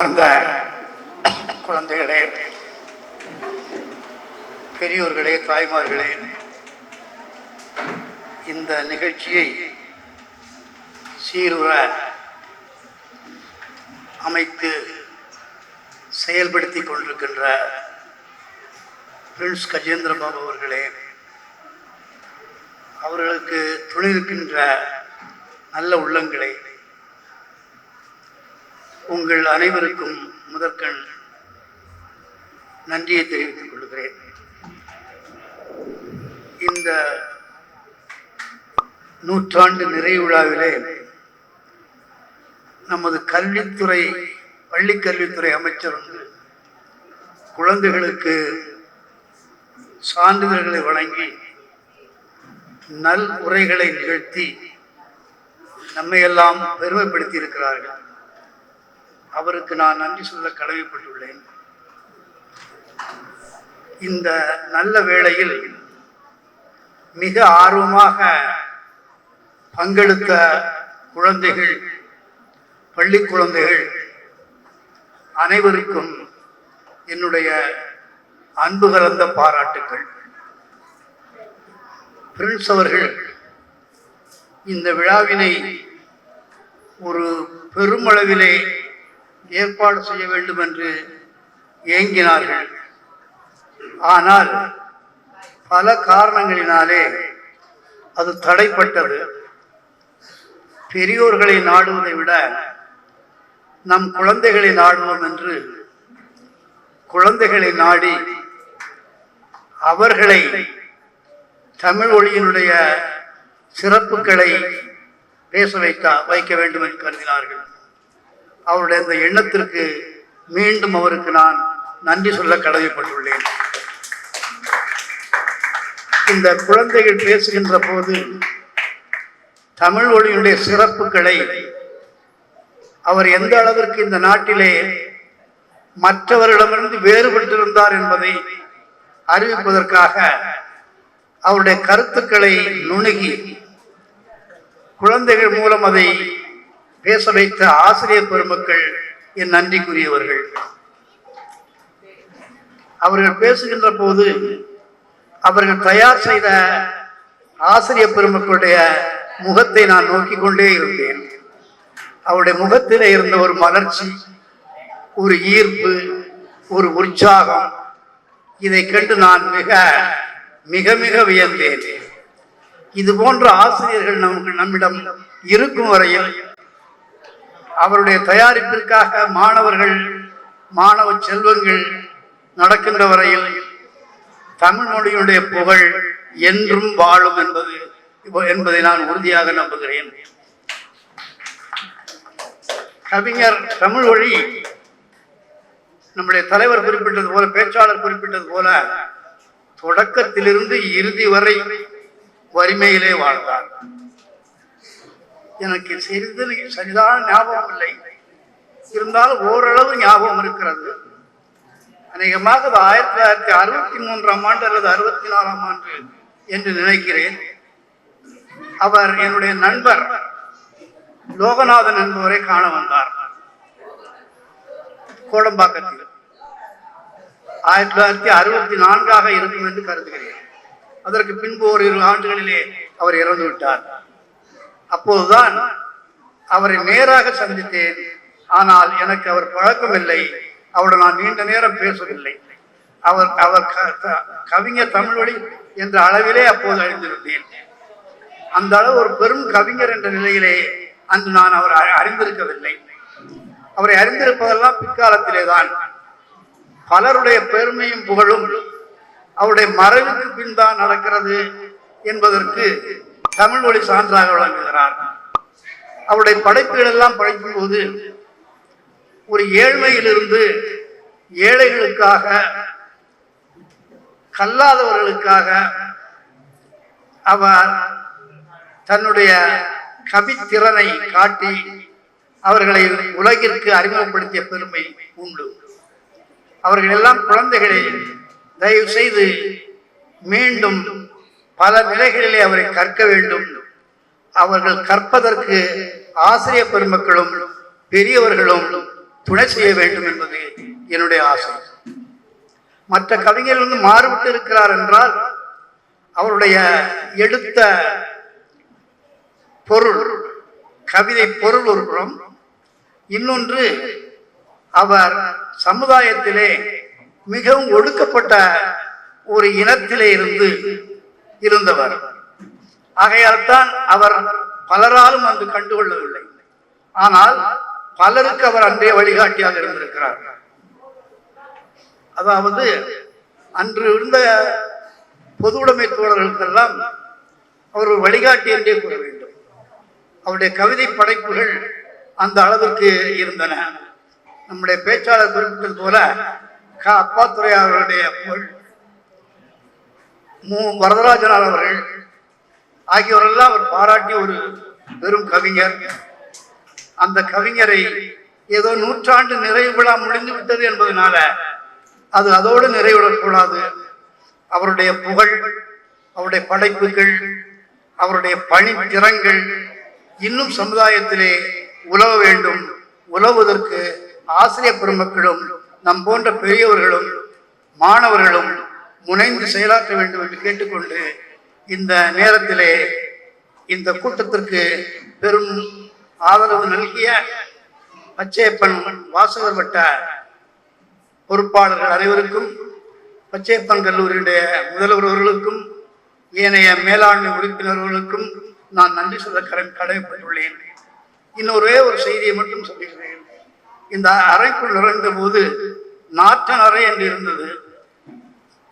அந்த குழந்தைகளே பெரியோர்களே தாய்மார்களே இந்த நிகழ்ச்சியை சீருற அமைத்து செயல்படுத்தி கொண்டிருக்கின்ற பிரின்ஸ் கஜேந்திர பாபு அவர்களே அவர்களுக்கு துணை இருக்கின்ற நல்ல உள்ளங்களை உங்கள் அனைவருக்கும் முதற்கண் நன்றியை தெரிவித்துக் கொள்கிறேன். இந்த நூற்றாண்டு நிறைவிழாவிலே நமது கல்வித்துறை பள்ளிக் கல்வித்துறை அமைச்சர் வந்து குழந்தைகளுக்கு சான்றிதழ்களை வழங்கி நல் உரைகளை நிகழ்த்தி நம்மையெல்லாம் பெருமைப்படுத்தி இருக்கிறார்கள் அவருக்கு நான் நன்றி சொல்ல கடமைப்பட்டுள்ளேன். இந்த நல்ல வேளையில் மிக ஆர்வமாக பங்கெடுத்த குழந்தைகள் பள்ளி குழந்தைகள் அனைவருக்கும் என்னுடைய அன்பு கலந்த பாராட்டுக்கள். பிரின்ஸ் அவர்கள் இந்த விழாவினை ஒரு பெருமளவிலே ஏற்பாடு செய்ய வேண்டும் என்று ஏங்கினார்கள். ஆனால் பல காரணங்களினாலே அது தடைப்பட்டது. பெரியோர்களை நாடுவதை விட நம் குழந்தைகளை நாடுவோம் என்று குழந்தைகளை நாடி அவர்களை தமிழ் மொழியினுடைய சிறப்புகளை பேச வைக்க வைக்க வேண்டும் என்று கருதினார்கள். அவருடைய அந்த எண்ணத்திற்கு மீண்டும் அவருக்கு நான் நன்றி சொல்ல கடமைப்பட்டுள்ளேன். இந்த குழந்தைகள் பேசுகின்ற போது தமிழ் மொழியுடைய சிறப்புகளை அவர் எந்த அளவிற்கு இந்த நாட்டிலே மற்றவர்களிடமிருந்து வேறுபட்டிருந்தார் என்பதை அறிவிப்பதற்காக அவருடைய கருத்துக்களை நுணுகி குழந்தைகள் மூலம் அதை பேச வைத்த ஆசிரியர் பெருமக்கள் என் நன்றிக்குரியவர்கள். அவர்கள் பேசுகின்ற போது அவர்கள் தயார் செய்த ஆசிரிய பெருமக்களுடைய முகத்தை நான் நோக்கி கொண்டே இருந்தேன். அவருடைய முகத்தில் இருந்த ஒரு மலர்ச்சி ஒரு ஈர்ப்பு ஒரு உற்சாகம் இதை கண்டு நான் மிக மிக மிக வியந்தேன். இது போன்ற ஆசிரியர்கள் நமக்கு நம்மிடம் இருக்கும் வரையில் அவருடைய தயாரிப்பிற்காக மாணவர்கள் மாணவ செல்வங்கள் நடக்கின்ற வரையில் தமிழ் மொழியினுடைய புகழ் என்றும் வாழும் என்பது என்பதை நான் உறுதியாக நம்புகிறேன். கவிஞர் தமிழ் மொழி நம்முடைய தலைவர் குறிப்பிட்டது போல பேச்சாளர் குறிப்பிட்டது போல தொடக்கத்திலிருந்து இறுதி வரை வறுமையிலே வாழ்ந்தார். எனக்கு சிறிது சரிதான ஞாபகம் இல்லை இருந்தாலும் ஓரளவு ஞாபகம் இருக்கிறது. அநேகமாக அது ஆயிரத்தி தொள்ளாயிரத்தி அறுபத்தி மூன்றாம் ஆண்டு அல்லது அறுபத்தி நாலாம் ஆண்டு என்று நினைக்கிறேன். அவர் என்னுடைய நண்பர் லோகநாதன் என்பவரை காண வந்தார். கோடம்பாக்கத்தில். ஆயிரத்தி தொள்ளாயிரத்தி அறுபத்தி நான்காக இருக்கும் என்று கருதுகிறேன். அதற்கு பின்பு ஒரு இரு ஆண்டுகளிலே அவர் இறந்து விட்டார் அப்போதுதான் அவரை நேராக சந்தித்தேன். ஆனால் எனக்கு அவர் பழக்கமில்லை. அவருடன் நான் நீண்ட நேரம் பேசவில்லை. அவர் அவர் க- கவிஞர் தமிழ் வழி என்ற அளவிலே அப்போது அறிந்திருந்தேன். அந்த அளவு ஒரு பெரும் கவிஞர் என்ற நிலையிலே அன்று நான் அவர் அ- அறிந்திருக்கவில்லை. அவரை அறிந்திருப்பதெல்லாம் பிற்காலத்திலே தான் பலருடைய பெருமையும் புகழும் அவருடைய மறைவுக்கு பின் தான் நடக்கிறது என்பதற்கு தமிழ் மொழி சான்றாக விளங்குகிறார். அவருடைய படைப்புகள் எல்லாம் படிக்கும் போது ஒரு ஏழ்மையிலிருந்து ஏழைகளுக்காக கல்லாதவர்களுக்காக அவர் தன்னுடைய கவித்திறனை காட்டி அவர்களை உலகிற்கு அறிமுகப்படுத்திய பெருமை உண்டு. அவர்கள் எல்லாம் குழந்தைகளை தயவு செய்து மீண்டும் பல நிலைகளிலே அவரை கற்க வேண்டும். அவர்கள் கற்பதற்கு ஆசிரியர் பெருமக்களும் பெரியவர்களும் துணை செய்ய வேண்டும் என்பது என்னுடைய ஆசை. மற்ற கவிஞர்கள் வந்து மாறுபட்டு இருக்கிறார் என்றால் அவருடைய எடுத்த பொருள் கவிதை பொருள் ஒரு புறம் இன்னொன்று அவர் சமுதாயத்திலே மிகவும் ஒடுக்கப்பட்ட ஒரு இனத்திலே இருந்து இருந்தவர். ஆகையால் தான் அவர் பலராலும் அன்று கண்டுகொள்ளவில்லை. ஆனால் பலருக்கு அவர் அன்றைய வழிகாட்டியாக இருந்திருக்கிறார். அதாவது அன்று இருந்த பொது உடைமை தோழர்களுக்கெல்லாம் அவர் ஒரு வழிகாட்டி என்றே கூற வேண்டும். அவருடைய கவிதை படைப்புகள் அந்த அளவிற்கு இருந்தன. நம்முடைய பேச்சாளர் குறிப்பிட்டது போல க. அப்பாத்துறை அவர்களுடைய புகழ் மு. வரதராஜனார் அவர்கள் ஆகியோரெல்லாம் அவர் பாராட்டிய ஒரு பெரும் கவிஞர். அந்த கவிஞரை ஏதோ நூற்றாண்டு நிறைவு விழா முடிந்து விட்டது என்பதனால அது அதோடு நிறைவிடக்கூடாது அவருடைய புகழ் அவருடைய படைப்புகள் அவருடைய பணி திறங்கள் இன்னும் சமுதாயத்திலே உலவ வேண்டும். உலவுவதற்கு ஆசிரியர் பெருமக்களும் நம் போன்ற பெரியவர்களும் மாணவர்களும் முனைந்து செயலாற்ற வேண்டும் என்று கேட்டுக்கொண்டு இந்த நேரத்திலே இந்த கூட்டத்திற்கு பெரும் ஆதரவு நல்கிய பச்சையப்பன் வாசகர் வட்ட பொறுப்பாளர்கள் அனைவருக்கும் பச்சையப்பன் கல்லூரியுடைய முதல்வர் அவர்களுக்கும் ஏனைய மேலாண்மை உறுப்பினர்களுக்கும் நான் நன்றி சொல்ல கடமை கடமைப்பட்டுள்ளேன். இன்னொரே ஒரு செய்தியை மட்டும் சொல்லுகிறேன் இந்த அறைக்குள் நுழைந்த போது நாற்றன் அறை என்று இருந்தது.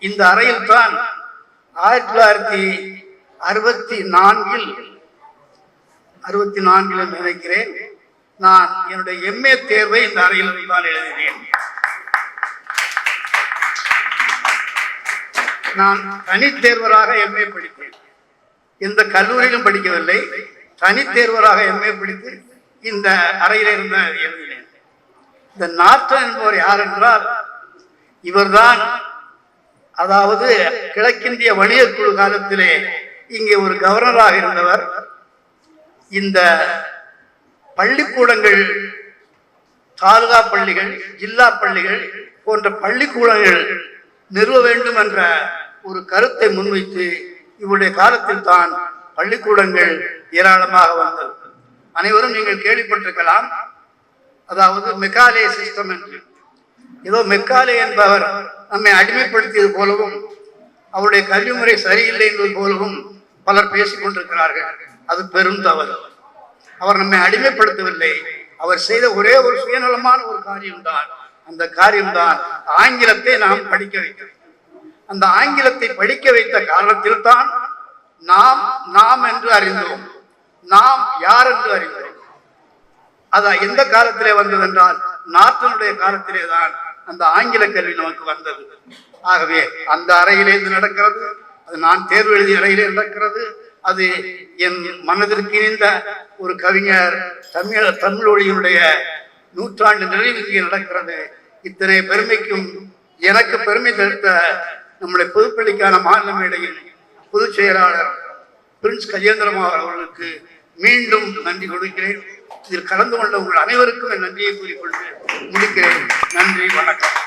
இந்த அறையில் தான் ஆயிரத்தி தொள்ளாயிரத்தி அறுபத்தி நான்கில் அறுபத்தி நான்கில் நினைக்கிறேன் நான் என்னுடைய எம்ஏ தேர்வை இந்த அறையில் தான் எழுதினேன் நான் தனித்தேர்வராக எம்ஏ படித்தேன். எந்த கல்லூரியிலும் படிக்கவில்லை. தனித்தேர்வராக எம்ஏ படித்து இந்த அறையில் இருந்த எழுதினேன் இந்த நாற்றன் என்பவர் யார் என்றால் இவர்தான் அதாவது கிழக்கிந்திய வணிகக் குழு காலத்திலே இங்கே ஒரு கவர்னராக இருந்தவர். இந்த பள்ளிக்கூடங்கள் தாலுகா பள்ளிகள் ஜில்லா பள்ளிகள் போன்ற பள்ளிக்கூடங்கள் நிறுவ வேண்டும் என்ற ஒரு கருத்தை முன்வைத்து இவருடைய காலத்தில் தான் பள்ளிக்கூடங்கள் ஏராளமாக வந்தது. அனைவரும் நீங்கள் கேள்விப்பட்டிருக்கலாம். அதாவது மெக்காலே சிஸ்டம் என்று. ஏதோ மெக்காலே என்பவர் நம்மை அடிமைப்படுத்தியது போலவும் அவருடைய கல்வி முறை சரியில்லை என்பது போலவும் பலர் பேசிக் கொண்டிருக்கிறார்கள். அது பெரும் தவறு. அவர் நம்மை அடிமைப்படுத்தவில்லை. அவர் செய்த ஒரே ஒரு சுயநலமான ஒரு காரியம்தான். அந்த காரியம்தான் ஆங்கிலத்தை நாம் படிக்க வைத்தோம் அந்த ஆங்கிலத்தை படிக்க வைத்த காரணத்தில் தான் நாம் நாம் என்று அறிந்தோம். நாம் யார் என்று அறிந்தோம். அது எந்த காலத்திலே வந்தது என்றால் நாட்டினுடைய காலத்திலே தான் அந்த ஆங்கில கல்வி நமக்கு வந்தது. ஆகவே அந்த அறையிலே நடக்கிறது அது நான் தேர்வு எழுதிய அறையிலே நடக்கிறது அது என் மனதிற்கு இணைந்த ஒரு கவிஞர் தமிழ தமிழ் மொழியினுடைய நூற்றாண்டு நிறைவு இங்கே நடக்கிறது. இத்தனை பெருமைக்கும் எனக்கு பெருமை தடுத்த நம்முடைய பொதுப்பள்ளிக்கான மாநில மேடையில் பொதுச் செயலாளர் பிரின்ஸ் கஜேந்திரமா அவர்களுக்கு மீண்டும் நன்றி கொடுக்கிறேன் இதில் கலந்து கொண்ட உங்கள் அனைவருக்கும் என் நன்றியை கூறிக்கொண்டு முடிக்கிறேன். நன்றி வணக்கம்.